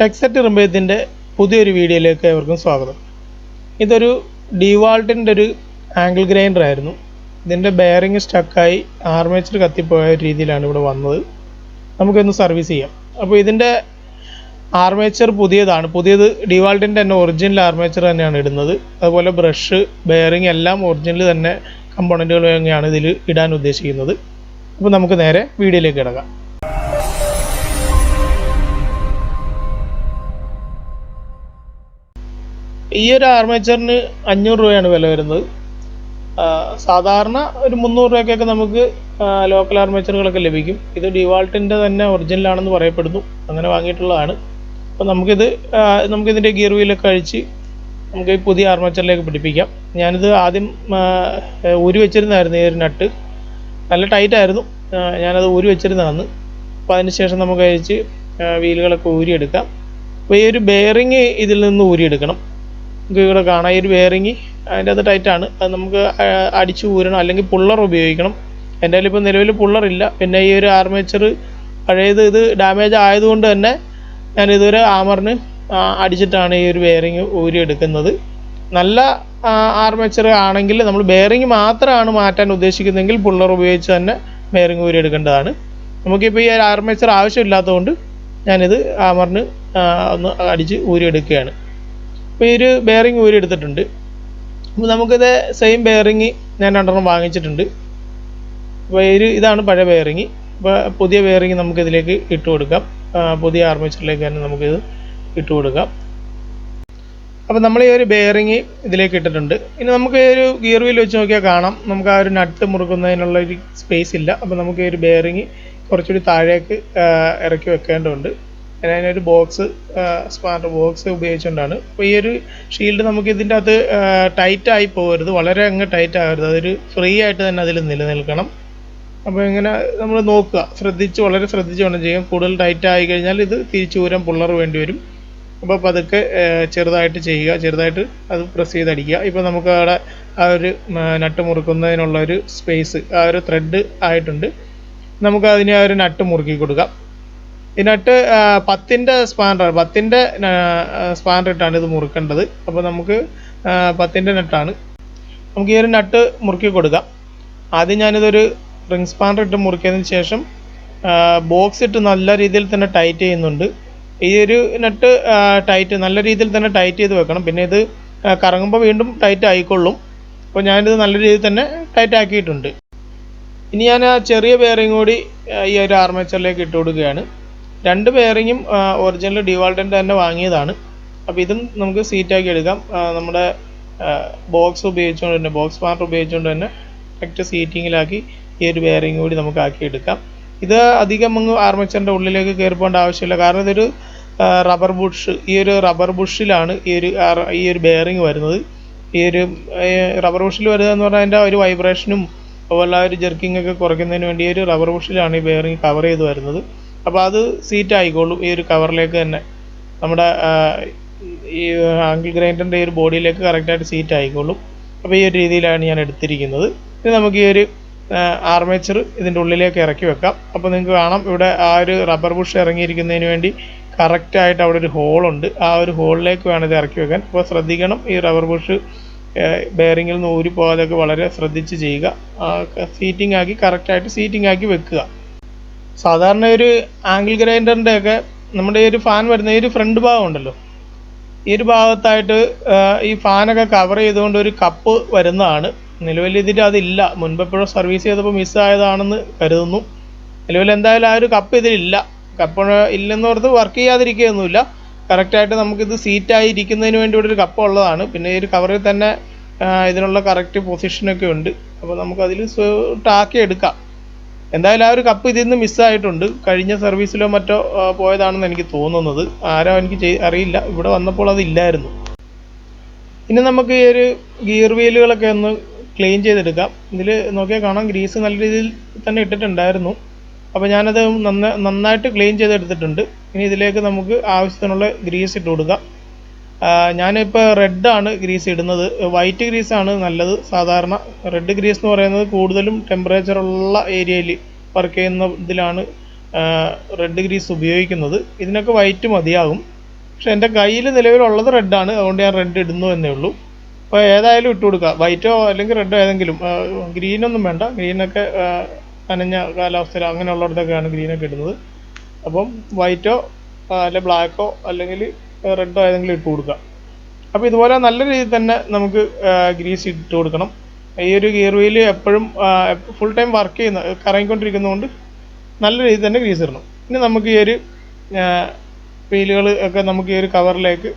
ടെക്സെറ്റ് റിമ്പയത്തിന്റെ പുതിയൊരു വീഡിയോയിലേക്ക് ഏവർക്കും സ്വാഗതം. ഇതൊരു ഡിവാൾട്ടിന്റെ ഒരു ആംഗിൾ ഗ്രൈൻഡർ ആയിരുന്നു. ഇതിന്റെ ബെയറിങ് സ്റ്റക്കായി ആർമേച്ചർ കത്തിപ്പോയ രീതിയിലാണ് ഇവിടെ വന്നത്. നമുക്കൊന്ന് സർവീസ് ചെയ്യാം. അപ്പോൾ ഇതിന്റെ ആർമേച്ചർ പുതിയതാണ്. പുതിയത് ഡിവാൾട്ടിന്റെ തന്നെ ഒറിജിനൽ ആർമേച്ചർ തന്നെയാണ് ഇടുന്നത്. അതുപോലെ ബ്രഷ് ബെയറിങ് എല്ലാം ഒറിജിനൽ തന്നെ കമ്പോണന്റുകൾ തന്നെയാണ് ഇതിൽ ഇടാൻ ഉദ്ദേശിക്കുന്നത്. അപ്പോൾ നമുക്ക് നേരെ വീഡിയോയിലേക്ക് കിടക്കാം. ഈ ഒരു ആർമേച്ചറിന് അഞ്ഞൂറ് രൂപയാണ് വില വരുന്നത്. സാധാരണ ഒരു മുന്നൂറ് രൂപയ്ക്കൊക്കെ നമുക്ക് ലോക്കൽ ആർമേച്ചറുകളൊക്കെ ലഭിക്കും. ഇത് ഡിവാൾട്ടിന്റെ തന്നെ ഒറിജിനലാണെന്ന് പറയപ്പെടുന്നു. അങ്ങനെ വാങ്ങിയിട്ടുള്ളതാണ്. അപ്പോൾ നമുക്കിത് നമുക്കിതിന്റെ ഗിയർ വീലൊക്കെ അഴിച്ച് നമുക്ക് ഈ പുതിയ ആർമേച്ചറിലേക്ക് പിടിപ്പിക്കാം. ഞാനിത് ആദ്യം ഊരി വെച്ചിരുന്നായിരുന്നു ഈ ഒരു നട്ട്. നല്ല ടൈറ്റ് ആയിരുന്നു. ഞാനത് ഊരി വെച്ചിരുന്നതാണ്. അപ്പോൾ അതിന് ശേഷം നമുക്ക് അഴിച്ച് വീലുകളൊക്കെ ഊരിയെടുക്കാം. അപ്പോൾ ഈ ഒരു ബെയറിങ് ഇതിൽ നിന്ന് ഊരിയെടുക്കണം. നമുക്ക് ഇവിടെ കാണാം. ഈ ഒരു ബെയറിങ് അതിന്റെ അത് ടൈറ്റാണ് അത് നമുക്ക് അടിച്ചു ഊരണം അല്ലെങ്കിൽ പുള്ളർ ഉപയോഗിക്കണം. എന്റെ കയ്യിൽ ഇപ്പോൾ നിലവിൽ പുള്ളർ ഇല്ല. പിന്നെ ഈ ഒരു ആർമേച്ചർ പഴയത് ഇത് ഡാമേജ് ആയതുകൊണ്ട് തന്നെ ഞാൻ ഇതുവരെ ആമറിന് അടിച്ചിട്ടാണ് ഈ ഒരു ബെയറിങ് ഊരിയെടുക്കുന്നത് നല്ല ആർമേച്ചർ ആണെങ്കിൽ നമ്മൾ ബെയറിങ് മാത്രമാണ് മാറ്റാൻ ഉദ്ദേശിക്കുന്നതെങ്കിൽ പുള്ളർ ഉപയോഗിച്ച് തന്നെ ബെയറിങ് ഊരിയെടുക്കേണ്ടതാണ് നമുക്കിപ്പോൾ ഈ ആർമേച്ചർ ആവശ്യമില്ലാത്തതുകൊണ്ട് ഞാനിത് ആമറിന് ഒന്ന് അടിച്ച് ഊരിയെടുക്കുകയാണ് അപ്പോൾ ഈ ഒരു ബെയറിങ് ഊരി എടുത്തിട്ടുണ്ട്. അപ്പോൾ നമുക്കിത് സെയിം ബെയറിങ് ഞാൻ രണ്ടെണ്ണം വാങ്ങിച്ചിട്ടുണ്ട്. അപ്പോൾ ഇതാണ് പഴയ ബെയറിങ് അപ്പോൾ പുതിയ ബെയറിങ് നമുക്കിതിലേക്ക് ഇട്ട് കൊടുക്കാം. പുതിയ ആർമേച്ചറിലേക്ക് തന്നെ നമുക്കിത് ഇട്ട് കൊടുക്കാം. അപ്പോൾ നമ്മൾ ഈ ഒരു ബെയറിങ് ഇതിലേക്ക് ഇട്ടിട്ടുണ്ട്. ഇനി നമുക്ക് ഈ ഒരു ഗിയർ വീൽ വെച്ച് നോക്കിയാൽ കാണാം. നമുക്ക് ആ ഒരു നട്ട് മുറുക്കുന്നതിനുള്ള ഒരു സ്പേസ് ഇല്ല. അപ്പോൾ നമുക്ക് ഈ ഒരു ബെയറിങ് കുറച്ചുകൂടി താഴേക്ക് ഇറക്കി വെക്കേണ്ടതുണ്ട്. അതിനൊരു ബോക്സ് സ്മാർട്ട് ബോക്സ് ഉപയോഗിച്ചുകൊണ്ടാണ്. അപ്പോൾ ഈ ഒരു ഷീൽഡ് നമുക്ക് ഇതിന്റെ അകത്ത് ടൈറ്റ് ആയി പോകരുത്. വളരെ അങ്ങ് ടൈറ്റ് ആകരുത്. അതൊരു ഫ്രീ ആയിട്ട് തന്നെ അതിൽ നിലനിൽക്കണം. അപ്പോൾ ഇങ്ങനെ നമ്മൾ നോക്കുക. ശ്രദ്ധിച്ച് വളരെ ശ്രദ്ധിച്ച് വേണം ചെയ്യാം കൂടുതൽ ടൈറ്റ് ആയി കഴിഞ്ഞാൽ ഇത് തിരിച്ചു ഊരാൻ പുള്ളർ വേണ്ടി വരും. അപ്പോൾ പതുക്കെ ചെറുതായിട്ട് ചെയ്യുക. ചെറുതായിട്ട് അത് പ്രസ് ചെയ്തടിക്കുക. ഇപ്പോൾ നമുക്ക് അവിടെ ആ ഒരു നട്ട് മുറുക്കുന്നതിനുള്ള ഒരു സ്പേസ് ആ ഒരു ത്രെഡ് ആയിട്ടുണ്ട്. നമുക്ക് അതിനെ ആ ഒരു നട്ട് മുറുക്കി കൊടുക്കാം. ആ, പത്തിന്റെ സ്പാനർ പത്തിന്റെ സ്പാനർ ഇട്ടാണ് ഇത് മുറുക്കേണ്ടത്. അപ്പോൾ നമുക്ക് പത്തിന്റെ നട്ടാണ്. നമുക്ക് ഈ ഒരു നട്ട് മുറുക്കി കൊടുക്കാം. ആദ്യം ഞാനിതൊരു റിംഗ് സ്പാനർ ഇട്ട് മുറുക്കിയതിന് ശേഷം ബോക്സ് ഇട്ട് നല്ല രീതിയിൽ തന്നെ ടൈറ്റ് ചെയ്യുന്നുണ്ട്. ഈ ഒരു നട്ട് ടൈറ്റ് നല്ല രീതിയിൽ തന്നെ ടൈറ്റ് ചെയ്ത് വെക്കണം. പിന്നെ ഇത് കറങ്ങുമ്പോൾ വീണ്ടും ടൈറ്റ് ആയിക്കൊള്ളും. അപ്പോൾ ഞാനിത് നല്ല രീതിയിൽ തന്നെ ടൈറ്റ് ആക്കിയിട്ടുണ്ട്. ഇനി ഞാൻ ആ ചെറിയ ബെയറിങ് കൂടി ഈ ഒരു ആർമേച്ചറിലേക്ക് ഇട്ട് കൊടുക്കുകയാണ്. രണ്ട് ബെയറിങ്ങും ഒറിജിനൽ ഡിവാൾട്ടന്റെ തന്നെ വാങ്ങിയതാണ്. അപ്പോൾ ഇതും നമുക്ക് സീറ്റാക്കി എടുക്കാം. നമ്മുടെ ബോക്സ് ഉപയോഗിച്ചുകൊണ്ട് തന്നെ ബോക്സ് പാർട്ട് ഉപയോഗിച്ചുകൊണ്ട് തന്നെ കറക്റ്റ് സീറ്റിങ്ങിലാക്കി ഈ ഒരു ബെയറിങ് കൂടി നമുക്ക് ആക്കി എടുക്കാം. ഇത് അധികം അങ്ങ് ആർമച്ചറിന്റെ ഉള്ളിലേക്ക് കയറി പോകേണ്ട ആവശ്യമില്ല. കാരണം ഇതൊരു റബ്ബർ ബുഷ് ഈ ഒരു റബ്ബർ ബുഷിലാണ് ഈ ഒരു ഈ ഒരു ബെയറിങ് വരുന്നത്. ഈ ഒരു റബ്ബർ ബുഷിൽ വരുന്നത് എന്ന് പറഞ്ഞാൽ അതിന്റെ ഒരു വൈബ്രേഷനും അതുപോലെ ആ ഒരു ജെർക്കിംഗ് ഒക്കെ കുറയ്ക്കുന്നതിന് വേണ്ടി ഒരു റബ്ബർ ബുഷിലാണ് ഈ ബെയറിങ് കവർ ചെയ്ത് വരുന്നത്. അപ്പോൾ അത് സീറ്റ് ആയിക്കോളും ഈ ഒരു കവറിലേക്ക് തന്നെ. നമ്മുടെ ഈ ആംഗിൾ ഗ്രൈൻഡറിന്റെ ഈ ഒരു ബോഡിയിലേക്ക് കറക്റ്റായിട്ട് സീറ്റ് ആയിക്കോളും അപ്പോൾ ഈ ഒരു രീതിയിലാണ് ഞാൻ എടുത്തിരിക്കുന്നത്. ഇനി നമുക്ക് ഈ ഒരു ആർമേച്ചർ ഇതിന്റെ ഉള്ളിലേക്ക് ഇറക്കി വെക്കാം. അപ്പോൾ നിങ്ങൾക്ക് കാണാം ഇവിടെ ആ ഒരു റബ്ബർ ബുഷ് ഇറങ്ങിയിരിക്കുന്നതിന് വേണ്ടി കറക്റ്റായിട്ട് അവിടെ ഒരു ഹോളുണ്ട് ആ ഒരു ഹോളിലേക്ക് വേണം ഇത് ഇറക്കി വെക്കാൻ. അപ്പോൾ ശ്രദ്ധിക്കണം ഈ റബ്ബർ ബുഷ് ബെയറിങ്ങിൽ നിന്ന് ഊരി വളരെ ശ്രദ്ധിച്ച് ചെയ്യുക. സീറ്റിംഗ് ആക്കി കറക്റ്റായിട്ട് സീറ്റിംഗ് ആക്കി വെക്കുക. സാധാരണ ഒരു ആംഗിൾ ഗ്രൈൻഡറിന്റെ ഒക്കെ നമ്മുടെ ഈ ഒരു ഫാൻ വരുന്ന ഈ ഒരു ഫ്രണ്ട് ഭാഗം ഉണ്ടല്ലോ. ഈ ഒരു ഭാഗത്തായിട്ട് ഈ ഫാനൊക്കെ കവർ ചെയ്തുകൊണ്ട് ഒരു കപ്പ് വരുന്നതാണ്. നിലവിൽ ഇതിൽ അതില്ല മുൻപ് എപ്പോഴും സർവീസ് ചെയ്തപ്പോൾ മിസ്സായതാണെന്ന് കരുതുന്നു. നിലവിൽ എന്തായാലും ആ ഒരു കപ്പ് ഇതിലില്ല കപ്പ് ഇല്ലെന്ന് ഓർത്ത് വർക്ക് ചെയ്യാതിരിക്കുകയൊന്നുമില്ല. കറക്റ്റായിട്ട് നമുക്കിത് സീറ്റായി ഇരിക്കുന്നതിന് വേണ്ടി ഇവിടെ ഒരു കപ്പ് ഉള്ളതാണ്. പിന്നെ ഈ ഒരു കവറിൽ തന്നെ ഇതിനുള്ള കറക്റ്റ് പൊസിഷനൊക്കെ ഉണ്ട്. അപ്പോൾ നമുക്കതിൽ ടാക്കി എടുക്കാം. എന്തായാലും ആ ഒരു കപ്പ് ഇതിൽ നിന്ന് മിസ്സായിട്ടുണ്ട് കഴിഞ്ഞ സർവീസിലോ മറ്റോ പോയതാണെന്ന് എനിക്ക് തോന്നുന്നത്. ആരോ എനിക്ക് അറിയില്ല. ഇവിടെ വന്നപ്പോൾ അതില്ലായിരുന്നു ഇനി നമുക്ക് ഈ ഒരു ഗിയർ വീലുകളൊക്കെ ഒന്ന് ക്ലീൻ ചെയ്തെടുക്കാം. ഇതിൽ നോക്കിയാൽ കാണാം ഗ്രീസ് നല്ല രീതിയിൽ തന്നെ ഇട്ടിട്ടുണ്ടായിരുന്നു. അപ്പോൾ ഞാനത് നന്ന നന്നായിട്ട് ക്ലീൻ ചെയ്തെടുത്തിട്ടുണ്ട്. ഇനി ഇതിലേക്ക് നമുക്ക് ആവശ്യത്തിനുള്ള ഗ്രീസ് ഇട്ട് കൊടുക്കാം. ഞാനിപ്പോൾ റെഡാണ് ഗ്രീസ് ഇടുന്നത്. വൈറ്റ് ഗ്രീസ് ആണ് നല്ലത് സാധാരണ. റെഡ് ഗ്രീസ് എന്ന് പറയുന്നത് കൂടുതലും ടെമ്പറേച്ചർ ഉള്ള ഏരിയയിൽ വർക്ക് ചെയ്യുന്ന ഇതിലാണ് റെഡ് ഗ്രീസ് ഉപയോഗിക്കുന്നത്. ഇതിനൊക്കെ വൈറ്റ് മതിയാകും. പക്ഷെ എന്റെ കയ്യിൽ നിലവിലുള്ളത് റെഡാണ് അതുകൊണ്ട് ഞാൻ റെഡ് ഇടുന്നു എന്നേ ഉള്ളൂ. അപ്പോൾ ഏതായാലും ഇട്ട് കൊടുക്കുക വൈറ്റോ അല്ലെങ്കിൽ റെഡോ ഏതെങ്കിലും ഗ്രീനൊന്നും വേണ്ട. ഗ്രീനൊക്കെ നനഞ്ഞ കാലാവസ്ഥയിൽ അങ്ങനെയുള്ളിടത്തൊക്കെയാണ് ഗ്രീനൊക്കെ ഇടുന്നത്. അപ്പം വൈറ്റോ അല്ലെ ബ്ലാക്കോ അല്ലെങ്കിൽ റെഡോ ഏതെങ്കിലും ഇട്ട് കൊടുക്കുക. അപ്പോൾ ഇതുപോലെ നല്ല രീതിയിൽ തന്നെ നമുക്ക് ഗ്രീസ് ഇട്ട് കൊടുക്കണം. ഈ ഒരു ഗിയർ വീൽ എപ്പോഴും ഫുൾ ടൈം വർക്ക് ചെയ്യുന്ന കറങ്ങിക്കൊണ്ടിരിക്കുന്നതുകൊണ്ട് നല്ല രീതിയിൽ തന്നെ ഗ്രീസ് ഇടണം. ഇനി നമുക്ക് ഈ ഒരു വീലുകൾ ഒക്കെ നമുക്ക് ഈ ഒരു കവറിലേക്ക്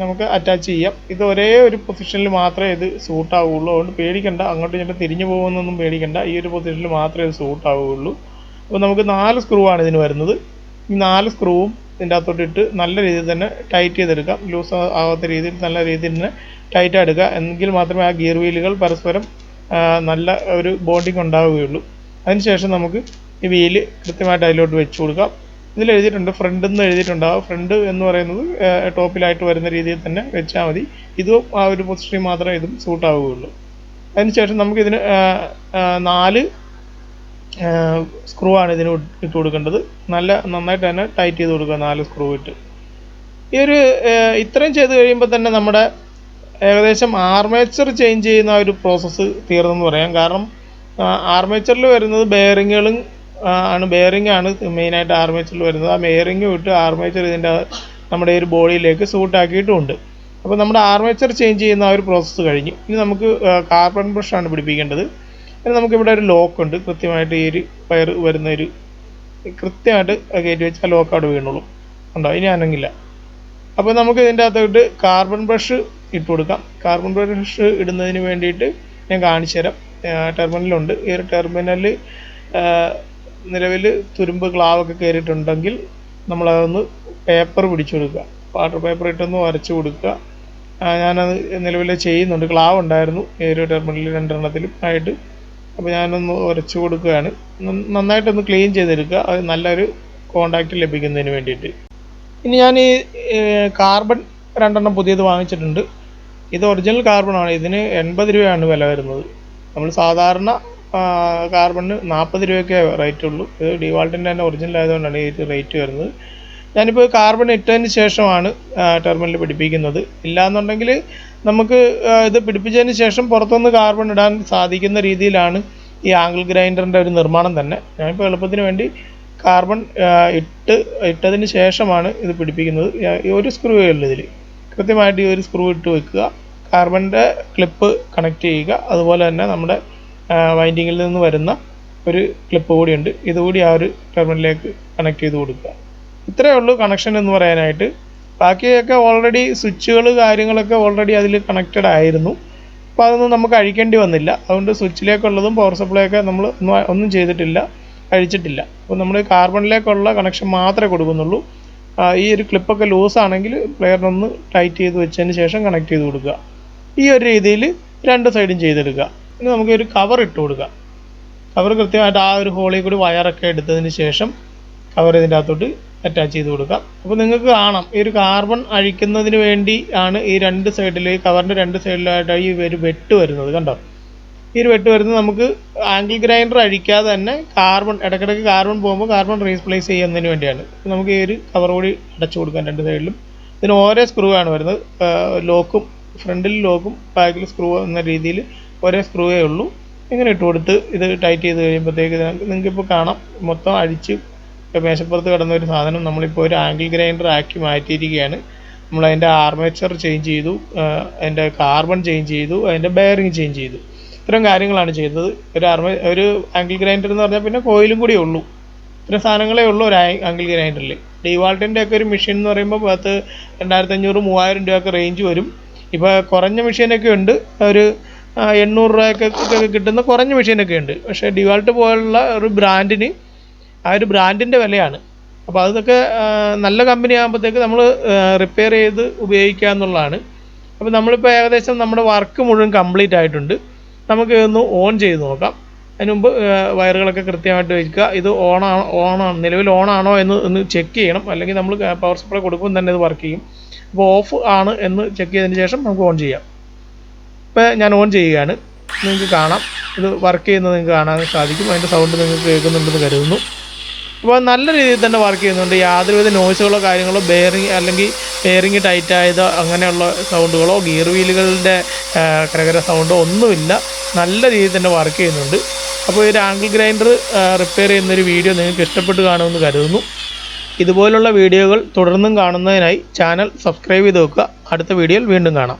നമുക്ക് അറ്റാച്ച് ചെയ്യാം. ഇത് ഒരേ ഒരു പൊസിഷനിൽ മാത്രമേ ഇത് സൂട്ട് ആവുകയുള്ളൂ. അതുകൊണ്ട് പേടിക്കണ്ട. അങ്ങോട്ട് ഇങ്ങോട്ടും തിരിഞ്ഞു പോകുന്നൊന്നും പേടിക്കണ്ട. ഈ ഒരു പൊസിഷനിൽ മാത്രമേ ഇത് സൂട്ട് ആവുകയുള്ളൂ. അപ്പോൾ നമുക്ക് നാല് സ്ക്രൂ ആണ് ഇതിന് വരുന്നത്. ഈ നാല് സ്ക്രൂവും ഇതിന്റെ അകത്തോട്ട് ഇട്ട് നല്ല രീതിയിൽ തന്നെ ടൈറ്റ് ചെയ്തെടുക്കാം. ലൂസ് ആവാത്ത രീതിയിൽ നല്ല രീതിയിൽ തന്നെ ടൈറ്റ് എടുക്കുക. എങ്കിൽ മാത്രമേ ആ ഗിയർ വീലുകൾ പരസ്പരം നല്ല ഒരു ബോണ്ടിങ് ഉണ്ടാവുകയുള്ളൂ. അതിനുശേഷം നമുക്ക് ഈ വീൽ കൃത്യമായിട്ട് അതിലോട്ട് വെച്ച് കൊടുക്കാം. ഇതിൽ എഴുതിയിട്ടുണ്ട് ഫ്രണ്ട് എന്ന് എഴുതിയിട്ടുണ്ടാവും ഫ്രണ്ട് എന്ന് പറയുന്നത് ടോപ്പിലായിട്ട് വരുന്ന രീതിയിൽ തന്നെ വെച്ചാൽ മതി. ഇതും ആ ഒരു പൊസിഷനിൽ മാത്രമേ ഇതും സൂട്ട് ആവുകയുള്ളൂ. അതിനുശേഷം നമുക്കിതിന് ആ, ആ, നാല് സ്ക്രൂ ആണ് ഇതിന് ഇട്ട് കൊടുക്കേണ്ടത്. നല്ല നന്നായിട്ട് തന്നെ ടൈറ്റ് ചെയ്ത് കൊടുക്കുക നാല് സ്ക്രൂ ഇട്ട്. ഈ ഒരു ഇത്രയും ചെയ്ത് കഴിയുമ്പോൾ തന്നെ നമ്മുടെ ഏകദേശം ആർമേച്ചർ ചേഞ്ച് ചെയ്യുന്ന ഒരു പ്രോസസ്സ് തീർന്നെന്ന് പറയാം. കാരണം ആർമേച്ചറിൽ വരുന്നത് ബെയറിങ്ങുകളും ആണ്. ബെയറിംഗ് ആണ് മെയിനായിട്ട് ആർമേച്ചറിൽ വരുന്നത്. ആ ബെയറിംഗ് വിട്ട് ആർമേച്ചർ ഇതിന്റെ നമ്മുടെ ഒരു ബോഡിയിലേക്ക് സൂട്ടാക്കിയിട്ടുമുണ്ട് അപ്പോൾ നമ്മുടെ ആർമേച്ചർ ചേഞ്ച് ചെയ്യുന്ന ആ ഒരു പ്രോസസ്സ് കഴിഞ്ഞു. ഇനി നമുക്ക് കാർബൺ ബ്രഷാണ് പിടിപ്പിക്കേണ്ടത്. ഇനി നമുക്കിവിടെ ഒരു ലോക്ക് ഉണ്ട് കൃത്യമായിട്ട് ഈ ഒരു വയർ വരുന്ന ഒരു കൃത്യമായിട്ട് കയറ്റി വെച്ചാൽ ലോക്ക് അവിടെ വീണോളും. ഉണ്ടോ? ഇനി അനങ്ങില്ല അപ്പോൾ നമുക്ക് ഇതിന്റെ അകത്തോട്ട് കാർബൺ ബ്രഷ് ഇട്ട് കൊടുക്കാം. കാർബൺ ബ്രഷ് ഇടുന്നതിന് വേണ്ടിയിട്ട് ഞാൻ കാണിച്ചു തരാം. ടെർമിനലുണ്ട്. ഈ ഒരു ടെർമിനൽ നിലവിൽ തുരുമ്പ് ക്ലാവൊക്കെ കയറിയിട്ടുണ്ടെങ്കിൽ നമ്മളതൊന്ന് പേപ്പർ പിടിച്ചു കൊടുക്കുക. വാട്ടർ പേപ്പർ ഇട്ടൊന്ന് വരച്ച് കൊടുക്കുക. ആ, ഞാനത് നിലവിൽ ചെയ്യുന്നുണ്ട്. ക്ലാവ് ഉണ്ടായിരുന്നു ഈ ഒരു ടെർമിനൽ രണ്ടെണ്ണത്തിലും ആയിട്ട് അപ്പോൾ ഞാനൊന്ന് ഉരച്ച് കൊടുക്കുകയാണ്. നന്ന- നന്നായിട്ടൊന്ന് ക്ലീൻ ചെയ്തെടുക്കുക. അത് നല്ലൊരു കോണ്ടാക്റ്റ് ലഭിക്കുന്നതിന് വേണ്ടിയിട്ട്. ഇനി ഞാൻ ഈ കാർബൺ രണ്ടെണ്ണം പുതിയത് വാങ്ങിച്ചിട്ടുണ്ട്. ഇത് ഒറിജിനൽ കാർബണാണ് ഇതിന് എൺപത് രൂപയാണ് വില വരുന്നത്. നമ്മൾ സാധാരണ കാർബണിന് നാൽപ്പത് രൂപയൊക്കെ റേറ്റ് ഉള്ളൂ. ഇത് ഡിവാൾട്ടിന്റെ തന്നെ ഒറിജിനൽ ആയതുകൊണ്ടാണ് ഈ റേറ്റ് വരുന്നത്. ഞാനിപ്പോൾ കാർബൺ ഇട്ടതിന് ശേഷമാണ് ടെർമിനൽ പിടിപ്പിക്കുന്നത്. ഇല്ലാന്നുണ്ടെങ്കിൽ നമുക്ക് ഇത് പിടിപ്പിച്ചതിന് ശേഷം പുറത്തുനിന്ന് കാർബൺ ഇടാൻ സാധിക്കുന്ന രീതിയിലാണ് ഈ ആംഗിൾ ഗ്രൈൻഡറിന്റെ ഒരു നിർമ്മാണം തന്നെ. ഞാനിപ്പോൾ എളുപ്പത്തിന് വേണ്ടി കാർബൺ ഇട്ട് ഇട്ടതിന് ശേഷമാണ് ഇത് പിടിപ്പിക്കുന്നത്. ഈ ഒരു സ്ക്രൂ ഉള്ളൂ ഇതിൽ കൃത്യമായിട്ട് ഈ ഒരു സ്ക്രൂ ഇട്ട് വെക്കുക. കാർബണിന്റെ ക്ലിപ്പ് കണക്ട് ചെയ്യുക. അതുപോലെ തന്നെ നമ്മുടെ വൈൻഡിങ്ങിൽ നിന്ന് വരുന്ന ഒരു ക്ലിപ്പ് കൂടിയുണ്ട്. ഇതുകൂടി ആ ഒരു ടെർമിനലിലേക്ക് കണക്ട് ചെയ്ത് കൊടുക്കുക. ഇത്രയേ ഉള്ളൂ കണക്ഷൻ എന്ന് പറയാനായിട്ട്. ബാക്കിയൊക്കെ ഓൾറെഡി സ്വിച്ചുകൾ കാര്യങ്ങളൊക്കെ ഓൾറെഡി അതിൽ കണക്റ്റഡ് ആയിരുന്നു. അപ്പോൾ അതൊന്നും നമുക്ക് അഴിക്കേണ്ടി വന്നില്ല. അതുകൊണ്ട് സ്വിച്ചിലേക്കുള്ളതും പവർ സപ്ലൈ ഒക്കെ നമ്മൾ ഒന്നും ചെയ്തിട്ടില്ല അഴിച്ചിട്ടില്ല. അപ്പോൾ നമ്മൾ കാർബണിലേക്കുള്ള കണക്ഷൻ മാത്രമേ കൊടുക്കുന്നുള്ളൂ. ഈ ഒരു ക്ലിപ്പൊക്കെ ലൂസ് ആണെങ്കിൽ പ്ലെയറിനൊന്ന് ടൈറ്റ് ചെയ്ത് വെച്ചതിന് ശേഷം കണക്ട് ചെയ്ത് കൊടുക്കുക. ഈ ഒരു രീതിയിൽ രണ്ട് സൈഡും ചെയ്തെടുക്കുക. പിന്നെ നമുക്ക് ഒരു കവർ ഇട്ട് കൊടുക്കുക. കവർ കൃത്യമായിട്ട് ആ ഒരു ഹോളിൽ കൂടി വയറൊക്കെ എടുത്തതിന് ശേഷം കവർ ഇതിന്റെ അകത്തോട്ട് അറ്റാച്ച് ചെയ്ത് കൊടുക്കാം. അപ്പോൾ നിങ്ങൾക്ക് കാണാം ഈ ഒരു കാർബൺ അഴിക്കുന്നതിന് വേണ്ടി ആണ് ഈ രണ്ട് സൈഡിൽ കവറിന്റെ രണ്ട് സൈഡിലായിട്ടാണ് ഈ ഒരു വെട്ട് വരുന്നത് കണ്ടോ? ഈ ഒരു വെട്ട് വരുന്നത് നമുക്ക് ആംഗിൾ ഗ്രൈൻഡർ അഴിക്കാതെ തന്നെ കാർബൺ ഇടയ്ക്കിടയ്ക്ക് കാർബൺ പോകുമ്പോൾ കാർബൺ റീപ്ലേസ് ചെയ്യുന്നതിന് വേണ്ടിയാണ്. നമുക്ക് ഈ ഒരു കവർ കൂടി അടച്ചു കൊടുക്കാം രണ്ട് സൈഡിലും ഇതിന് ഓരോ സ്ക്രൂ ആണ് വരുന്നത്. ലോക്കും ഫ്രണ്ടിൽ ലോക്കും ബാക്കിൽ സ്ക്രൂ എന്ന രീതിയിൽ ഒരേ സ്ക്രൂവേ ഉള്ളൂ. ഇങ്ങനെ ഇട്ട് കൊടുത്ത് ഇത് ടൈറ്റ് ചെയ്ത് കഴിയുമ്പോഴത്തേക്ക് നിങ്ങൾക്ക് ഇപ്പോൾ കാണാം. മൊത്തം അഴിച്ച് മേശപ്പുറത്ത് കിടന്ന ഒരു സാധനം നമ്മളിപ്പോൾ ഒരു ആംഗിൾ ഗ്രൈൻഡർ ആക്കി മാറ്റിയിരിക്കുകയാണ്. നമ്മൾ അതിന്റെ ആർമേച്ചർ ചേഞ്ച് ചെയ്തു അതിന്റെ കാർബൺ ചേഞ്ച് ചെയ്തു അതിന്റെ ബെയറിങ് ചേഞ്ച് ചെയ്തു. ഇത്തരം കാര്യങ്ങളാണ് ചെയ്തത്. ഒരു ആർമേ ഒരു ആംഗിൾ ഗ്രൈൻഡർ എന്ന് പറഞ്ഞാൽ പിന്നെ കോയിലും കൂടിയേ ഉള്ളൂ. ഇത്തരം സാധനങ്ങളേ ഉള്ളൂ ഒരു ആംഗിൾ ഗ്രൈൻഡറിൽ ഡിവാൾട്ടിന്റെ ഒക്കെ ഒരു മെഷീൻ എന്ന് പറയുമ്പോൾ പത്ത് രണ്ടായിരത്തി അഞ്ഞൂറ് മൂവായിരം രൂപയൊക്കെ റേഞ്ച് വരും. ഇപ്പോൾ കുറഞ്ഞ മെഷീനൊക്കെ ഉണ്ട്. ഒരു എണ്ണൂറ് രൂപയൊക്കെ കിട്ടുന്ന കുറഞ്ഞ മെഷീനൊക്കെ ഉണ്ട്. പക്ഷേ ഡിവാൾട്ട് പോലുള്ള ഒരു ബ്രാൻഡിന് ആ ഒരു ബ്രാൻഡിന്റെ വിലയാണ്. അപ്പോൾ അതൊക്കെ നല്ല കമ്പനി ആകുമ്പോഴത്തേക്ക് നമ്മൾ റിപ്പയർ ചെയ്ത് ഉപയോഗിക്കുക എന്നുള്ളതാണ്. അപ്പോൾ നമ്മളിപ്പോൾ ഏകദേശം നമ്മുടെ വർക്ക് മുഴുവൻ കംപ്ലീറ്റ് ആയിട്ടുണ്ട്. നമുക്ക് ഒന്ന് ഓൺ ചെയ്ത് നോക്കാം. അതിന് മുമ്പ് വയറുകളൊക്കെ കൃത്യമായിട്ട് വയ്ക്കുക ഇത് ഓണാണോ ഓണാണ് നിലവിൽ ഓണാണോ എന്ന് ഒന്ന് ചെക്ക് ചെയ്യണം. അല്ലെങ്കിൽ നമ്മൾ പവർ സപ്ലൈ കൊടുക്കുമ്പോൾ തന്നെ ഇത് വർക്ക് ചെയ്യും. അപ്പോൾ ഓഫ് ആണ് എന്ന് ചെക്ക് ചെയ്തതിന് ശേഷം നമുക്ക് ഓൺ ചെയ്യാം. ഇപ്പോൾ ഞാൻ ഓൺ ചെയ്യുകയാണ്. നിങ്ങൾക്ക് കാണാം. ഇത് വർക്ക് ചെയ്യുന്നത് നിങ്ങൾക്ക് കാണാൻ സാധിക്കും. അതിന്റെ സൗണ്ട് നിങ്ങൾക്ക് കേൾക്കുന്നുണ്ടെന്ന് കരുതുന്നു. അപ്പോൾ നല്ല രീതിയിൽ തന്നെ വർക്ക് ചെയ്യുന്നുണ്ട്. യാതൊരുവിധ നോയ്സുകളോ കാര്യങ്ങളോ ബെയറിങ് അല്ലെങ്കിൽ ബെയറിങ് ടൈറ്റ് ആയതോ അങ്ങനെയുള്ള സൗണ്ടുകളോ ഗിയർ വീലുകളുടെ കരകര സൗണ്ടോ ഒന്നുമില്ല. നല്ല രീതിയിൽ തന്നെ വർക്ക് ചെയ്യുന്നുണ്ട്. അപ്പോൾ ഒരു ആംഗിൾ ഗ്രൈൻഡർ റിപ്പയർ ചെയ്യുന്നൊരു വീഡിയോ നിങ്ങൾക്ക് ഇഷ്ടപ്പെട്ട് കാണുമെന്ന് കരുതുന്നു. ഇതുപോലുള്ള വീഡിയോകൾ തുടർന്നും കാണുന്നതിനായി ചാനൽ സബ്സ്ക്രൈബ് ചെയ്ത് വെക്കുക. അടുത്ത വീഡിയോയിൽ വീണ്ടും കാണാം.